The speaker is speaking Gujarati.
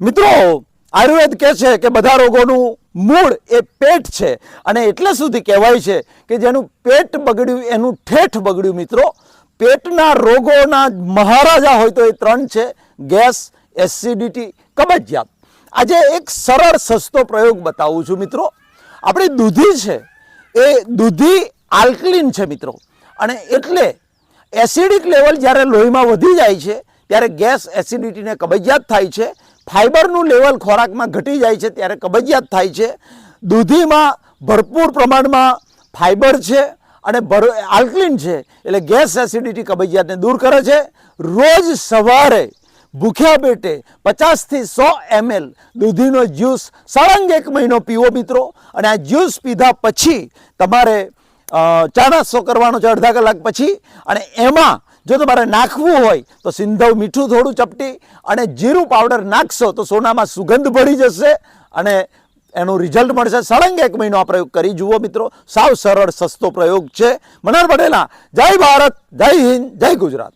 મિત્રો, આયુર્વેદ કહે છે કે બધા રોગોનું મૂળ એ પેટ છે. અને એટલે સુધી કહેવાય છે કે જેનું પેટ બગડ્યું, એનું ઠેઠ બગડ્યું મિત્રો. પેટના રોગોના મહારાજા હોય તો એ ત્રણ છે, ગેસ, એસિડિટી, કબજિયાત. આજે એક સરળ, સસ્તો પ્રયોગ બતાવું છું મિત્રો. આપણી દૂધી છે, એ દૂધી આલ્કલિન છે મિત્રો. અને એટલે એસિડિક લેવલ જ્યારે લોહીમાં વધી જાય છે, ત્યારે ગેસ, એસિડિટીને કબજિયાત થાય છે. ફાઇબરનું લેવલ ખોરાકમાં ઘટી જાય છે, ત્યારે કબજિયાત થાય છે. દૂધીમાં ભરપૂર પ્રમાણમાં ફાઇબર છે અને ભર, આલ્કલિન છે, એટલે ગેસ એસિડિટી કબજિયાતને દૂર કરે છે. રોજ સવારે ભૂખ્યા પેટે પચાસથી સો એમએલ દૂધીનો જ્યુસ સળંગ એક મહિનો પીવો મિત્રો, અને આ જ્યુસ પીધા પછી તમારે અ, ચા નાસ્તો કરવાનો છે અડધા કલાક પછી. અને એમાં જો તમારે નાખવું હોય તો સિંધવ મીઠું થોડું ચપટી અને જીરું પાવડર નાખશો તો સોનામાં સુગંધ ભળી જશે અને એનું રિઝલ્ટ મળશે. સળંગ એક મહિનો આ પ્રયોગ કરી. જુઓ મિત્રો સાવ સરળ સસ્તો પ્રયોગ છે. મનાર પટેલા જય ભારત જય હિન્દ જય ગુજરાત.